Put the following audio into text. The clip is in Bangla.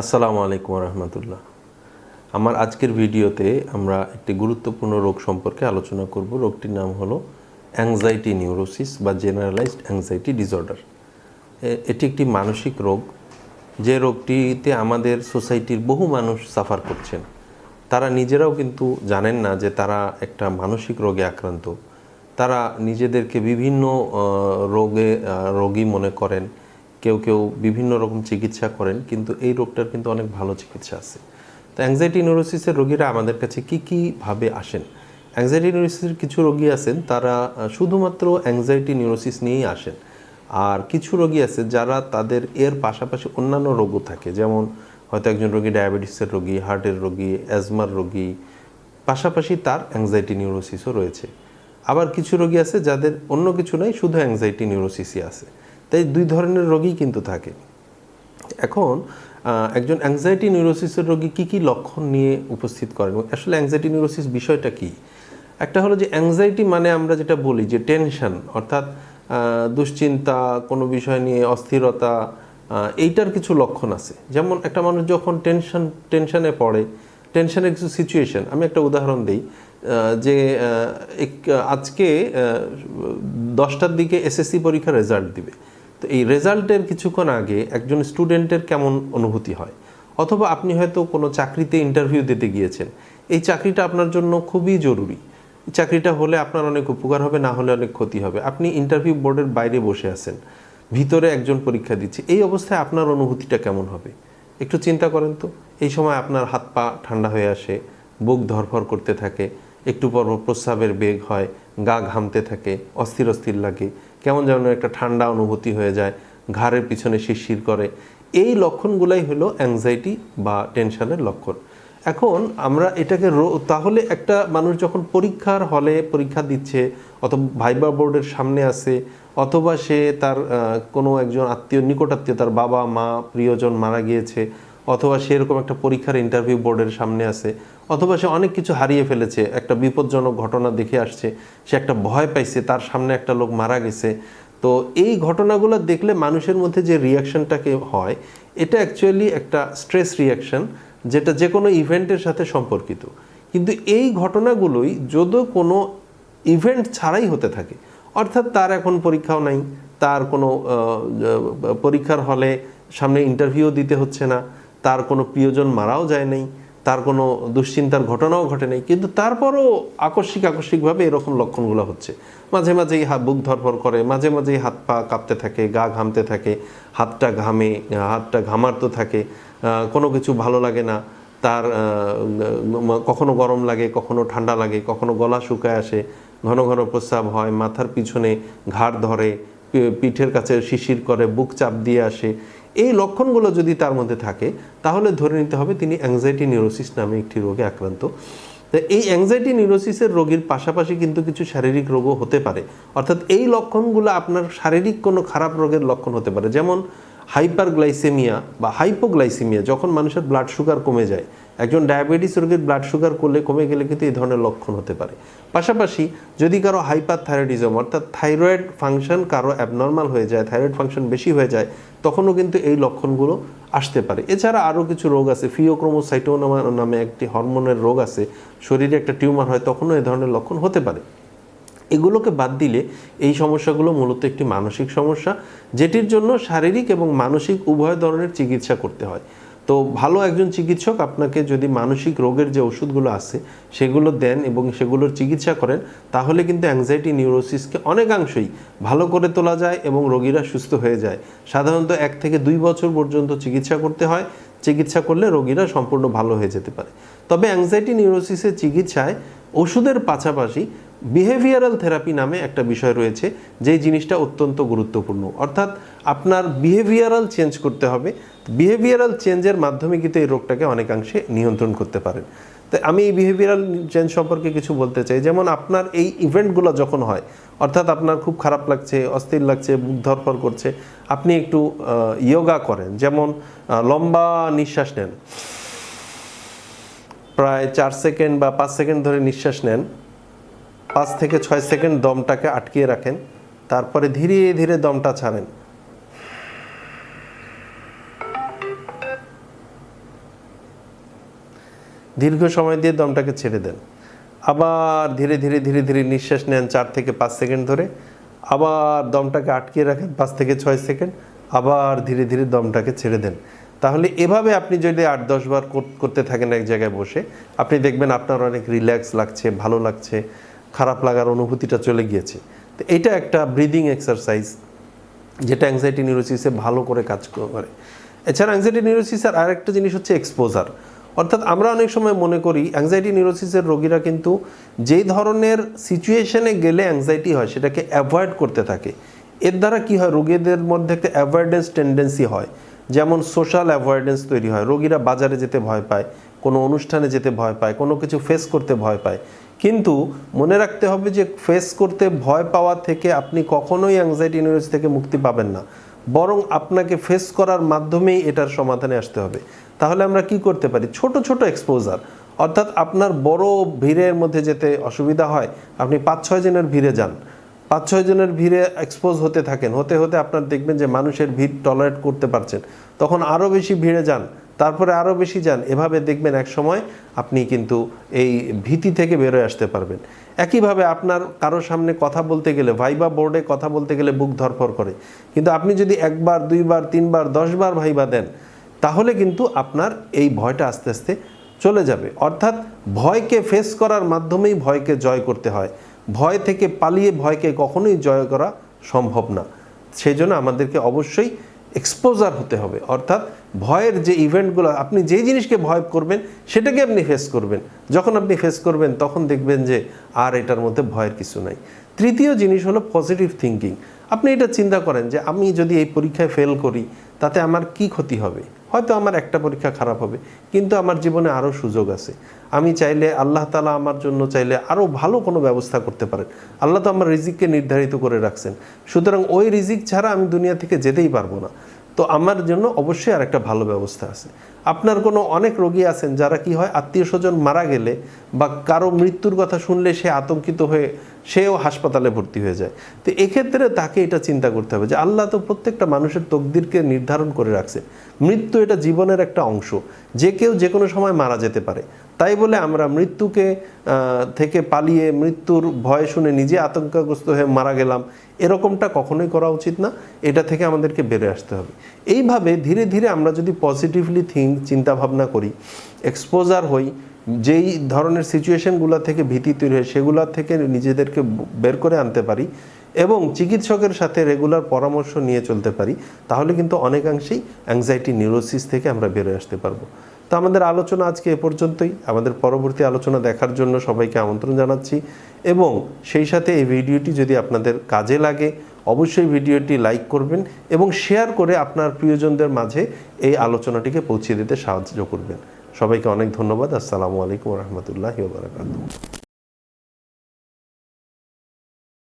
আসসালামু আলাইকুম রহমতুল্লাহ আমার আজকের ভিডিওতে আমরা একটি গুরুত্বপূর্ণ রোগ সম্পর্কে আলোচনা করব। রোগটির নাম হলো অ্যাংজাইটি নিউরোসিস বা জেনারেলাইজড অ্যাংজাইটি ডিসঅর্ডার এটি একটি মানসিক রোগ। যে রোগটিতে আমাদের সোসাইটির বহু মানুষ সাফার করছেন। তারা নিজেরাও কিন্তু জানেন না যে তারা একটা মানসিক রোগে আক্রান্ত। তারা নিজেদেরকে বিভিন্ন রোগে রোগী মনে করেন। কেউ কেউ বিভিন্ন রকম চিকিৎসা করেন, কিন্তু এই রোগটার কিন্তু অনেক ভালো চিকিৎসা আছে। তো অ্যাংজাইটি নিউরোসিসের রোগীরা আমাদের কাছে কি কি ভাবে আসেন? অ্যাংজাইটি নিউরোসিসের কিছু রোগী আছেন, তারা শুধুমাত্র অ্যাংজাইটি নিউরোসিস নিয়েই আসেন। আর কিছু রোগী আছে যারা তাদের এর পাশাপাশি অন্যান্য রোগও থাকে, যেমন হয়তো একজন রোগী ডায়াবেটিসের রোগী হার্টের রোগী অ্যাজমার রোগী, পাশাপাশি তার অ্যাংজাইটি নিউরোসিসও রয়েছে। আবার কিছু রোগী আছে যাদের অন্য কিছু নাই, শুধু অ্যাংজাইটি নিউরোসিসই আছে। তাই দুই ধরনের রোগী কিন্তু থাকে। এখন একজন অ্যাংজাইটি নিউরোসিসের রোগী কি কি লক্ষণ নিয়ে উপস্থিত করেন আসলে অ্যাংজাইটি নিউরোসিস বিষয়টা কি? একটা হলো যে অ্যাংজাইটি মানে আমরা যেটা বলি যে টেনশন অর্থাৎ দুশ্চিন্তা, কোনো বিষয় নিয়ে অস্থিরতা এইটার কিছু লক্ষণ আছে। যেমন একটা মানুষ যখন টেনশন টেনশনে পড়ে টেনশনের কিছু সিচুয়েশন আমি একটা উদাহরণ দিই যে আজকে দশটার দিকে এসএসসি পরীক্ষার রেজাল্ট দিবে। তো এই রেজাল্টের কিছুক্ষণ আগে একজন স্টুডেন্টের কেমন অনুভূতি হয়? অথবা আপনি হয়তো কোনো চাকরিতে ইন্টারভিউ দিতে গিয়েছেন। এই চাকরিটা আপনার জন্য খুবই জরুরি। চাকরিটা হলে আপনার অনেক উপকার হবে, না হলে অনেক ক্ষতি হবে। আপনি ইন্টারভিউ বোর্ডের বাইরে বসে আছেন। ভিতরে একজন পরীক্ষা দিচ্ছে। এই অবস্থায় আপনার অনুভূতিটা কেমন হবে? একটু চিন্তা করেন তো। এই সময় আপনার হাত পা ঠান্ডা হয়ে আসে, বুক ধরফর করতে থাকে, একটু পর পর প্রস্রাবের বেগ হয়, গা ঘামতে থাকে, অস্থির অস্থির লাগে কেমন যেন একটা ঠান্ডা অনুভূতি হয়ে যায়, ঘাড়ের পিছনে শিরশির করে। এই লক্ষণগুলাই হলো অ্যাংজাইটি বা টেনশনের লক্ষণ। এখন আমরা এটাকে তাহলে একটা মানুষ যখন পরীক্ষার হলে পরীক্ষা দিচ্ছে, অথবা ভাইবা বোর্ডের সামনে আছে, অথবা সে তার কোনো একজন আত্মীয়, নিকট আত্মীয়, তার বাবা, মা, প্রিয়জন মারা গিয়েছে অথবা সে এরকম একটা পরীক্ষার ইন্টারভিউ বোর্ডের সামনে আছে, অথবা সে অনেক কিছু হারিয়ে ফেলেছে, একটা বিপজ্জনক ঘটনা দেখে আসছে, সে একটা ভয় পাইছে, তার সামনে একটা লোক মারা গেছে। তো এই ঘটনাগুলো দেখলে মানুষের মধ্যে যে রিয়াকশনটাকে হয়, এটা অ্যাকচুয়ালি একটা স্ট্রেস রিয়াকশন যেটা যে কোনো ইভেন্টের সাথে সম্পর্কিত। কিন্তু এই ঘটনাগুলোই যদিও কোনো ইভেন্ট ছাড়াই হতে থাকে, অর্থাৎ তার এখন পরীক্ষাও নাই, তার কোনো পরীক্ষার হলে সামনে ইন্টারভিউ দিতে হচ্ছে না তার কোনো প্রিয়জন মারাও যায় নাই, তার কোনো দুশ্চিন্তার ঘটনাও ঘটে নাই, কিন্তু তারপরও আকস্মিক আকস্মিকভাবে এরকম লক্ষণগুলো হচ্ছে। মাঝে মাঝেই হাত বুক ধরফর করে, মাঝে মাঝেই হাত পা কাঁপতে থাকে, গা ঘামতে থাকে, হাতটা ঘামে, হাতটা ঘামার্ত থাকে কোনো কিছু ভালো লাগে না, তার কখনো গরম লাগে, কখনো ঠান্ডা লাগে, কখনো গলা শুকায় আসে, ঘন ঘন প্রস্রাব হয়, মাথার পিছনে ঘাড় ধরে পিঠের কাছে শিশির করে, বুক চাপ দিয়ে আসে। এই লক্ষণগুলো যদি তার মধ্যে থাকে, তাহলে ধরে নিতে হবে তিনি অ্যাংজাইটি নিউরোসিস নামে একটি রোগে আক্রান্ত। তো এই অ্যাংজাইটি নিউরোসিসের রোগীর পাশাপাশি কিন্তু কিছু শারীরিক রোগও হতে পারে। অর্থাৎ এই লক্ষণগুলো আপনার শারীরিক কোনো খারাপ রোগের লক্ষণ হতে পারে। যেমন হাইপারগ্লাইসেমিয়া বা হাইপোগ্লাইসেমিয়া যখন মানুষের ব্লাড সুগার কমে যায় একজন ডায়াবেটিস রোগীর ব্লাড সুগার করলে কমে গেলে কিন্তু এই ধরনের লক্ষণ হতে পারে। পাশাপাশি যদি কারও হাইপার থাইরয়েডিজম অর্থাৎ থাইরয়েড ফাংশন কারও অ্যাবনর্মাল হয়ে যায় থাইরয়েড ফাংশন বেশি হয়ে যায়, তখনও কিন্তু এই লক্ষণগুলো আসতে পারে। এছাড়া আরও কিছু রোগ আছে ফিওক্রোমোসাইটোনামা নামে একটি হরমোনের রোগ আছে, শরীরে একটা টিউমার হয়, তখনও এই ধরনের লক্ষণ হতে পারে। এগুলোকে বাদ দিলে এই সমস্যাগুলো মূলত একটি মানসিক সমস্যা, যেটির জন্য শারীরিক এবং মানসিক উভয় ধরনের চিকিৎসা করতে হয়। তো ভালো একজন চিকিৎসক আপনাকে যদি মানসিক রোগের যে ওষুধগুলো আছে, সেগুলো দেন এবং সেগুলোর চিকিৎসা করেন, তাহলে কিন্তু অ্যাংজাইটি নিউরোসিসকে অনেকাংশই ভালো করে তোলা যায় এবং রোগীরা সুস্থ হয়ে যায়। সাধারণত এক থেকে দুই বছর পর্যন্ত চিকিৎসা করতে হয়। চিকিৎসা করলে রোগীরা সম্পূর্ণ ভালো হয়ে যেতে পারে। তবে অ্যাংজাইটি নিউরোসিসের চিকিৎসায় ওষুধের পাশাপাশি বিহেভিয়ারাল থেরাপি নামে একটা বিষয় রয়েছে, যেই জিনিসটা অত্যন্ত গুরুত্বপূর্ণ। অর্থাৎ আপনার বিহেভিয়ারাল চেঞ্জ করতে হবে। বিহেভিয়ারাল চেঞ্জের মাধ্যমে কিন্তু এই রোগটাকে অনেকাংশে নিয়ন্ত্রণ করতে পারেন। তাই আমি এই বিহেভিয়ারাল চেঞ্জ সম্পর্কে কিছু বলতে চাই। যেমন আপনার এই ইভেন্টগুলো যখন হয়, অর্থাৎ আপনার খুব খারাপ লাগছে, অস্থির লাগছে বুক ধরফর করছে, আপনি একটু ইয়োগা করেন। যেমন লম্বা নিঃশ্বাস নেন। প্রায় চার সেকেন্ড বা পাঁচ সেকেন্ড ধরে নিঃশ্বাস নেন। পাঁচ থেকে ছয় সেকেন্ড দমটাকে আটকিয়ে রাখেন। তারপরে ধীরে ধীরে দমটা ছাড়েন। দীর্ঘ সময় দিয়ে দমটাকে ছেড়ে দেন। আবার ধীরে ধীরে ধীরে ধীরে নিঃশ্বাস নেন চার থেকে পাঁচ সেকেন্ড ধরে। আবার দমটাকে আটকে রাখেন পাঁচ থেকে ছয় সেকেন্ড। আবার ধীরে ধীরে দমটাকে ছেড়ে দেন। তাহলে এভাবে আপনি যদি আট, দশ বার করতে থাকেন এক জায়গায় বসে, আপনি দেখবেন আপনার অনেক রিল্যাক্স লাগছে, ভালো লাগছে, খারাপ লাগার অনুভূতিটা চলে গিয়েছে। তো এটা একটা ব্রিদিং এক্সারসাইজ যেটা অ্যাংজাইটি নিউরোসিসে ভালো করে কাজ করে। এছাড়া অ্যাংজাইটি নিউরোসিসের আরেকটা জিনিস হচ্ছে এক্সপোজার অর্থাৎ আমরা অনেক সময় মনে করি অ্যাংজাইটি নিউরোসিসের রোগীরা কিন্তু যেই ধরনের সিচুয়েশনে গেলে অ্যাংজাইটি হয়, সেটাকে অ্যাভয়েড করতে থাকে। এর দ্বারা কি হয়? রোগীদের মধ্যে একটা অ্যাভয়েডেন্স টেন্ডেন্সি হয়। যেমন সোশ্যাল অ্যাভয়েডেন্স তৈরি হয়। রোগীরা বাজারে যেতে ভয় পায়, কোনো অনুষ্ঠানে যেতে ভয় পায়, কোনো কিছু ফেস করতে ভয় পায়। কিন্তু মনে রাখতে হবে যে ফেস করতে ভয় পাওয়া থেকে আপনি কখনোই অ্যাংজাইটি নিউরোসিস থেকে মুক্তি পাবেন না। বরং আপনাকে ফেস করার মাধ্যমেই এটার সমাধানে আসতে হবে। তাহলে আমরা কি করতে পারি? ছোট ছোট এক্সপোজার অর্থাৎ আপনার বড় ভিড়ের মধ্যে যেতে অসুবিধা হয়, আপনি পাঁচ ছয় জনের ভিড়ে যান। পাঁচ ছয় জনের ভিড়ে এক্সপোজ হতে থাকেন। হতে হতে আপনার দেখবেন যে মানুষের ভিড় টলারেট করতে পারছেন। তখন আরও বেশি ভিড়ে যান। তারপরে আরও বেশি যান। এভাবে দেখবেন এক সময় আপনি কিন্তু এই ভীতি থেকে বেরোয় আসতে পারবেন। একইভাবে আপনার কারোর সামনে কথা বলতে গেলে, ভাইবা বোর্ডে কথা বলতে গেলে বুক ধরফর করে। কিন্তু আপনি যদি একবার, দুইবার, তিনবার, দশবার ভাইবা দেন, তাহলে কিন্তু আপনার এই ভয়টা আস্তে আস্তে চলে যাবে। অর্থাৎ ভয়কে ফেস করার মাধ্যমেই ভয়কে জয় করতে হয়। ভয় থেকে পালিয়ে ভয়কে কখনোই জয় করা সম্ভব না। সেই জন্য আমাদেরকে অবশ্যই এক্সপোজার হতে হবে। অর্থাৎ ভয়ের যে ইভেন্টগুলো আপনি যেই জিনিসকে ভয় করবেন, সেটাকে আপনি ফেস করবেন। যখন আপনি ফেস করবেন, তখন দেখবেন যে, আর এটার মধ্যে ভয়ের কিছু নাই। তৃতীয় জিনিস হলো পজিটিভ থিঙ্কিং আপনি এটা চিন্তা করেন যে, আমি যদি এই পরীক্ষায় ফেল করি, তাতে আমার কি ক্ষতি হবে? হয়তো আমার একটা পরীক্ষা খারাপ হবে, কিন্তু আমার জীবনে আরও সুযোগ আছে। আমি চাইলে আল্লাহ তালা আমার জন্য চাইলে আরও ভালো কোনো ব্যবস্থা করতে পারেন। আল্লাহ তো আমার রিজিককে নির্ধারিত করে রাখছেন। সুতরাং ওই রিজিক ছাড়া আমি দুনিয়া থেকে যেতেই পারব না। তো আমার জন্য অবশ্যই আর একটা ভালো ব্যবস্থা আছে। আপনার কোনো অনেক রোগী আছেন যারা কি হয়, আত্মীয় স্বজন মারা গেলে বা কারও মৃত্যুর কথা শুনলে সে আতঙ্কিত হয়ে সেও হাসপাতালে ভর্তি হয়ে যায়। তো এক্ষেত্রে তাকে এটা চিন্তা করতে হবে যে আল্লাহ তো প্রত্যেকটা মানুষের তকদিরকে নির্ধারণ করে রাখছে। মৃত্যু এটা জীবনের একটা অংশ। যে কেউ যে কোনো সময় মারা যেতে পারে। তাই বলে আমরা মৃত্যুকে থেকে পালিয়ে মৃত্যুর ভয় শুনে নিজে আতঙ্কগ্রস্ত হয়ে মারা গেলাম, এরকমটা কখনোই করা উচিত না। এটা থেকে আমাদেরকে বেড়ে আসতে হবে। এইভাবে ধীরে ধীরে আমরা যদি পজিটিভলি থিঙ্ক চিন্তা ভাবনা করি এক্সপোজার হই, যেই ধরনের সিচুয়েশনগুলো থেকে ভীতি তৈরি হয়, সেগুলো থেকে নিজেদেরকে বের করে আনতে পারি এবং চিকিৎসকের সাথে রেগুলার পরামর্শ নিয়ে চলতে পারি, তাহলে কিন্তু অনেকাংশেই অ্যাংজাইটি নিউরোসিস থেকে আমরা বেরোয় আসতে পারব। তো আমাদের আলোচনা আজকে এ পর্যন্তই। আমাদের পরবর্তী আলোচনা দেখার জন্য সবাইকে আমন্ত্রণ জানাচ্ছি এবং সেই সাথে এই ভিডিওটি যদি আপনাদের কাজে লাগে, অবশ্যই ভিডিওটি লাইক করবেন এবং শেয়ার করে আপনার প্রিয়জনদের মাঝে এই আলোচনাটিকে পৌঁছে দিতে সাহায্য করবেন। সবাইকে অনেক ধন্যবাদ। আসসালামু আলাইকুম রহমতুল্লাহ বারাকাতুহ।